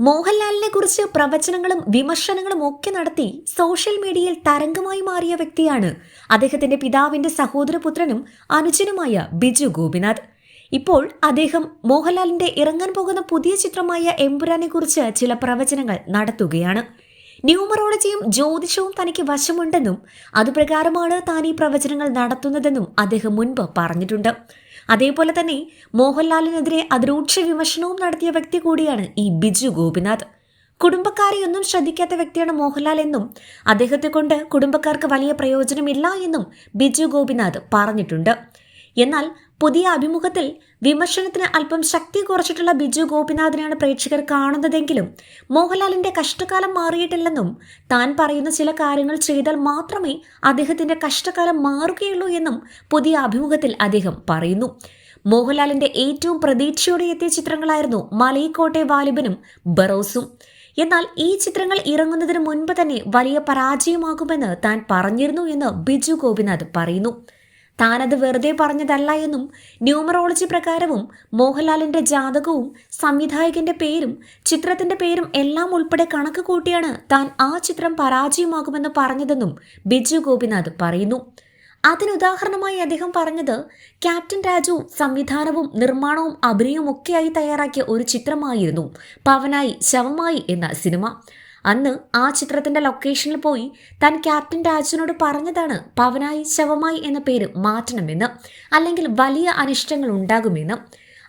മോഹൻലാലിനെ കുറിച്ച് പ്രവചനങ്ങളും വിമർശനങ്ങളും ഒക്കെ നടത്തി സോഷ്യൽ മീഡിയയിൽ തരംഗമായി മാറിയ വ്യക്തിയാണ് അദ്ദേഹത്തിന്റെ പിതാവിന്റെ സഹോദരപുത്രനും അനുജനുമായ ബിജു ഗോപിനാഥ്. ഇപ്പോൾ അദ്ദേഹം മോഹൻലാലിന്റെ ഇറങ്ങാൻ പോകുന്ന പുതിയ ചിത്രമായ എമ്പുരാനെ കുറിച്ച് ചില പ്രവചനങ്ങൾ നടത്തുകയാണ്. ന്യൂമറോളജിയും ജ്യോതിഷവും തനിക്ക് വശമുണ്ടെന്നും അതുപ്രകാരമാണ് താൻ ഈ പ്രവചനങ്ങൾ നടത്തുന്നതെന്നും അദ്ദേഹം മുൻപ് പറഞ്ഞിട്ടുണ്ട്. അതേപോലെ തന്നെ മോഹൻലാലിനെതിരെ അതിരൂക്ഷ വിമർശനവും നടത്തിയ വ്യക്തി കൂടിയാണ് ഈ ബിജു ഗോപിനാഥ്. കുടുംബക്കാരെയൊന്നും ശ്രദ്ധിക്കാത്ത വ്യക്തിയാണ് മോഹൻലാൽ എന്നും അദ്ദേഹത്തെ കൊണ്ട് കുടുംബക്കാർക്ക് വലിയ പ്രയോജനമില്ല എന്നും ബിജു ഗോപിനാഥ് പറഞ്ഞിട്ടുണ്ട്. എന്നാൽ പുതിയ അഭിമുഖത്തിൽ വിമർശനത്തിന് അല്പം ശക്തി കുറച്ചിട്ടുള്ള ബിജു ഗോപിനാഥിനെയാണ് പ്രേക്ഷകർ കാണുന്നതെങ്കിലും മോഹൻലാലിന്റെ കഷ്ടകാലം മാറിയിട്ടില്ലെന്നും താൻ പറയുന്ന ചില കാര്യങ്ങൾ ചെയ്താൽ മാത്രമേ അദ്ദേഹത്തിന്റെ കഷ്ടകാലം മാറുകയുള്ളൂ എന്നും പുതിയ അഭിമുഖത്തിൽ അദ്ദേഹം പറയുന്നു. മോഹൻലാലിന്റെ ഏറ്റവും പ്രതീക്ഷയോടെ എത്തിയ ചിത്രങ്ങളായിരുന്നു മലയിക്കോട്ടെ വാലിബനും ബറോസും. എന്നാൽ ഈ ചിത്രങ്ങൾ ഇറങ്ങുന്നതിന് മുൻപ് തന്നെ വലിയ പരാജയമാകുമെന്ന് താൻ പറഞ്ഞിരുന്നു എന്ന് ബിജു ഗോപിനാഥ് പറയുന്നു. താനത് വെറുതെ പറഞ്ഞതല്ല എന്നും ന്യൂമറോളജി പ്രകാരവും മോഹൻലാലിന്റെ ജാതകവും സംവിധായകന്റെ പേരും ചിത്രത്തിന്റെ പേരും എല്ലാം ഉൾപ്പെടെ കണക്ക് കൂട്ടിയാണ് താൻ ആ ചിത്രം പരാജയമാകുമെന്ന് പറഞ്ഞതെന്നും ബിജു ഗോപിനാഥ് പറയുന്നു. അതിനുദാഹരണമായി അദ്ദേഹം പറഞ്ഞത് ക്യാപ്റ്റൻ രാജു സംവിധാനവും നിർമ്മാണവും അഭിനയവും ഒക്കെയായി തയ്യാറാക്കിയ ഒരു ചിത്രമായിരുന്നു പവനായി ശവമായി എന്ന സിനിമ. അന്ന് ആ ചിത്രത്തിന്റെ ലൊക്കേഷനിൽ പോയി താൻ ക്യാപ്റ്റൻ രാജുവിനോട് പറഞ്ഞതാണ് പവനായി ശവമായി എന്ന പേര് മാറ്റണമെന്ന് അല്ലെങ്കിൽ വലിയ അനിഷ്ടങ്ങൾ ഉണ്ടാകുമെന്ന്.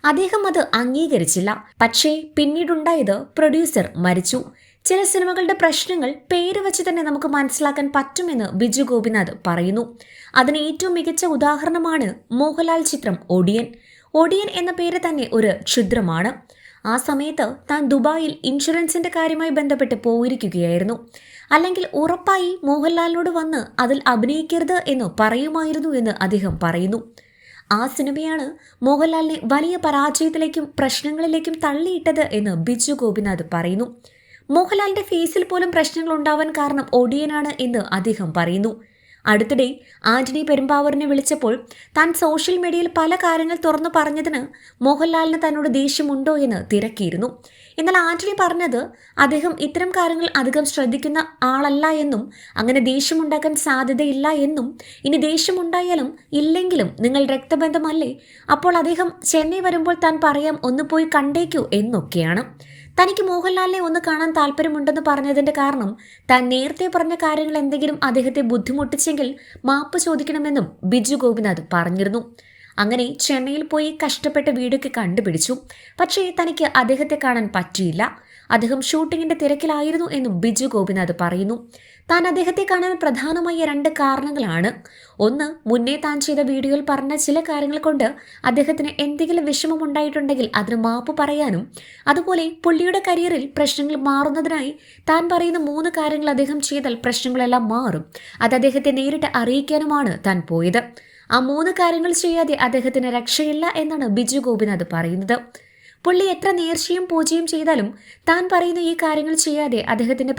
അദ്ദേഹം അത് അംഗീകരിച്ചില്ല. പക്ഷേ പിന്നീടുണ്ടായത് പ്രൊഡ്യൂസർ മരിച്ചു. ചില സിനിമകളുടെ പ്രശ്നങ്ങൾ പേര് വെച്ച് തന്നെ നമുക്ക് മനസ്സിലാക്കാൻ പറ്റുമെന്ന് ബിജു ഗോപിനാഥ് പറയുന്നു. അതിന് ഏറ്റവും മികച്ച ഉദാഹരണമാണ് മോഹൻലാൽ ചിത്രം ഒടിയൻ. ഒടിയൻ എന്ന പേര് തന്നെ ഒരു ക്ഷുദ്രമാണ്. ആ സമയത്ത് താൻ ദുബായിൽ ഇൻഷുറൻസിന്റെ കാര്യമായി ബന്ധപ്പെട്ട് പോയിരിക്കുകയായിരുന്നു. അല്ലെങ്കിൽ ഉറപ്പായി മോഹൻലാലിനോട് വന്ന് അതിൽ അഭിനയിക്കരുത് എന്ന് പറയുമായിരുന്നു എന്ന് അദ്ദേഹം പറയുന്നു. ആ സിനിമയാണ് മോഹൻലാലിനെ വലിയ പരാജയത്തിലേക്കും പ്രശ്നങ്ങളിലേക്കും തള്ളിയിട്ടത് എന്ന് ബിജു ഗോപിനാഥ് പറയുന്നു. മോഹൻലാലിന്റെ ഫേസിൽ പോലും പ്രശ്നങ്ങൾ ഉണ്ടാവാൻ കാരണം ഒടിയനാണ് എന്ന് അദ്ദേഹം പറയുന്നു. അടുത്തിടെ ആന്റണി പെരുമ്പാവൂരിനെ വിളിച്ചപ്പോൾ താൻ സോഷ്യൽ മീഡിയയിൽ പല കാര്യങ്ങൾ തുറന്നു പറഞ്ഞതിന് മോഹൻലാലിന് തന്നോട് ദേഷ്യമുണ്ടോ എന്ന് തിരക്കിയിരുന്നു. എന്നാൽ ആന്റണി പറഞ്ഞത് അദ്ദേഹം ഇത്തരം കാര്യങ്ങൾ അധികം ശ്രദ്ധിക്കുന്ന ആളല്ല എന്നും അങ്ങനെ ദേഷ്യമുണ്ടാക്കാൻ സാധ്യതയില്ല എന്നും ഇനി ദേഷ്യമുണ്ടായാലും ഇല്ലെങ്കിലും നിങ്ങൾ രക്തബന്ധമല്ലേ? അപ്പോൾ അദ്ദേഹം ചെന്നൈ വരുമ്പോൾ താൻ പറയാം ഒന്ന് പോയി കണ്ടേക്കൂ എന്നൊക്കെയാണ്. തനിക്ക് മോഹൻലാലിനെ ഒന്ന് കാണാൻ താല്പര്യമുണ്ടെന്ന് പറഞ്ഞതിന്റെ കാരണം താൻ നേരത്തെ പറഞ്ഞ കാര്യങ്ങൾ എന്തെങ്കിലും അദ്ദേഹത്തെ ബുദ്ധിമുട്ടിച്ചെങ്കിൽ മാപ്പ് ചോദിക്കണമെന്നും ബിജു ഗോപിനാഥ് പറഞ്ഞിരുന്നു. അങ്ങനെ ചെന്നൈയിൽ പോയി കഷ്ടപ്പെട്ട വീടൊക്കെ കണ്ടുപിടിച്ചു. പക്ഷേ തനിക്ക് അദ്ദേഹത്തെ കാണാൻ പറ്റിയില്ല. അദ്ദേഹം ഷൂട്ടിങ്ങിന്റെ തിരക്കിലായിരുന്നു എന്നും ബിജു ഗോപിനാഥ് പറയുന്നു. താൻ അദ്ദേഹത്തെ കാണാൻ പ്രധാനമായ രണ്ട് കാരണങ്ങളാണ്. ഒന്ന് മുന്നേ താൻ ചെയ്ത വീഡിയോയിൽ പറഞ്ഞ ചില കാര്യങ്ങൾ കൊണ്ട് അദ്ദേഹത്തിന് എന്തെങ്കിലും വിഷമമുണ്ടായിട്ടുണ്ടെങ്കിൽ അതിന് മാപ്പ് പറയാനും അതുപോലെ പുള്ളിയുടെ കരിയറിൽ പ്രശ്നങ്ങൾ മാറുന്നതിനായി താൻ പറയുന്ന മൂന്ന് കാര്യങ്ങൾ അദ്ദേഹം ചെയ്താൽ പ്രശ്നങ്ങളെല്ലാം മാറും. അത് അദ്ദേഹത്തെ നേരിട്ട് അറിയിക്കാനുമാണ് താൻ പോയത്. ആ മൂന്ന് കാര്യങ്ങൾ ചെയ്യാതെ അദ്ദേഹത്തിന് രക്ഷയില്ല എന്നാണ് ബിജു ഗോപിനാഥ് പറയുന്നത്. പുള്ളി എത്ര നേർച്ചയും പൂജയും ചെയ്താലും താൻ പറയുന്ന ഈ കാര്യങ്ങൾ ചെയ്യാതെ അദ്ദേഹത്തിന്റെ